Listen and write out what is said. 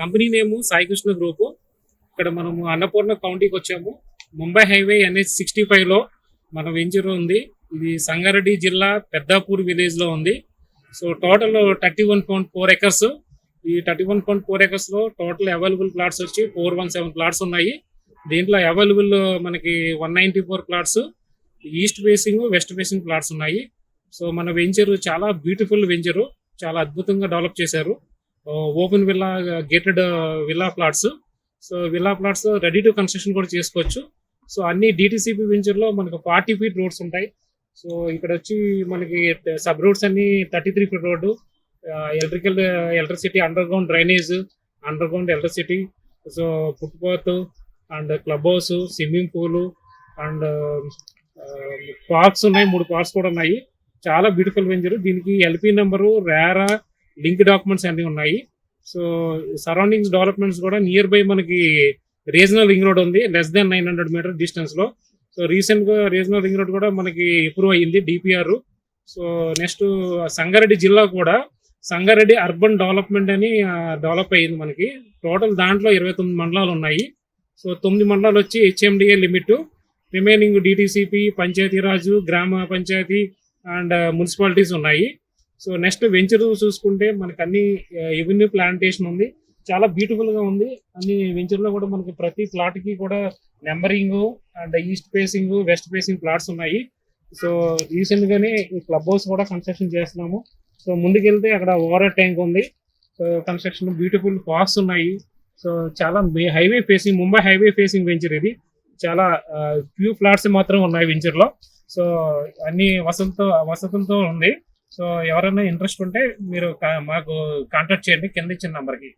Company నేము Saikrishna group. ఇక్కడ మనము అన్నపూర్ణ కౌంటీకి వచ్చాము. ముంబై హైవే ఎన్హెచ్ సిక్స్టీ లో మన వెంచర్ ఉంది. ఇది సంగారెడ్డి జిల్లా పెద్దాపూర్ విలేజ్లో ఉంది. So total thirty one point four acres ఈ థర్టీ వన్ పాయింట్ ఫోర్ ఎకర్స్లో టోటల్ అవైలబుల్ ప్లాట్స్ వచ్చి ఫోర్ వన్ సెవెన్ ప్లాట్స్ ఉన్నాయి. దీంట్లో అవైలబుల్ మనకి one ninety four plots east facing west facing plots ఉన్నాయి. సో మన వెంచర్ చాలా బ్యూటిఫుల్ వెంచరు చాలా అద్భుతంగా డెవలప్ చేశారు. Open villa gated villa plots. So villa plots ready to construction కూడా చేసుకోవచ్చు. సో అన్ని డిటీసీపీ వెంచర్లో మనకు ఫార్టీ ఫీట్ రోడ్స్ ఉంటాయి. సో ఇక్కడ వచ్చి మనకి సబ్ రోడ్స్ అన్ని thirty three feet road. Electrical electricity under ground drainage under ground electricity so footpath and club house swimming pool and parks ఉన్నాయి. మూడు పార్క్స్ కూడా ఉన్నాయి. చాలా బ్యూటిఫుల్ వెంచర్. దీనికి LP number RERA link documents అన్ని ఉన్నాయి. So surroundings developments కూడా near by మనకి రీజనల్ రింగ్ రోడ్ ఉంది. Less than nine hundred metre డిస్టెన్స్లో. సో రీసెంట్గా రీజనల్ రింగ్ రోడ్ కూడా మనకి ఇంప్రూవ్ అయ్యింది డిపిఆర్ సో నెక్స్ట్ సంగారెడ్డి జిల్లా కూడా సంగారెడ్డి అర్బన్ డెవలప్మెంట్ అని డెవలప్ అయ్యింది మనకి. టోటల్ దాంట్లో ఇరవై తొమ్మిది మండలాలు ఉన్నాయి. సో తొమ్మిది మండలాలు వచ్చి హెచ్ఎండిఏ లిమిట్ రిమైనింగ్ డిటిసిపి పంచాయతీరాజు గ్రామ పంచాయతీ అండ్ మున్సిపాలిటీస్ uh, ఉన్నాయి. సో నెక్స్ట్ వెంచర్ చూసుకుంటే మనకి అన్ని ఎవెన్యూ ప్లాంటేషన్ ఉంది. చాలా బ్యూటిఫుల్గా ఉంది. అన్ని వెంచర్లో కూడా మనకి ప్రతి ప్లాట్కి కూడా numbering and east facing west facing plots ఉన్నాయి. సో రీసెంట్ గానే ఈ క్లబ్ హౌస్ కూడా కన్స్ట్రక్షన్ చేస్తున్నాము. సో ముందుకెళ్తే అక్కడ ఓవర్ ట్యాంక్ ఉంది. సో కన్స్ట్రక్షన్ బ్యూటిఫుల్ పార్క్స్ ఉన్నాయి. సో చాలా highway facing Mumbai highway facing venture ఇది. చాలా ఫ్యూ ఫ్లాట్స్ మాత్రం ఉన్నాయి వెంచర్లో సో అన్ని వసతులతో వసతులతో ఉంది. సో ఎవరైనా ఇంట్రెస్ట్ ఉంటే మీరు మాకు కాంటాక్ట్ చేయండి. కింద ఇచ్చిన నంబర్కి.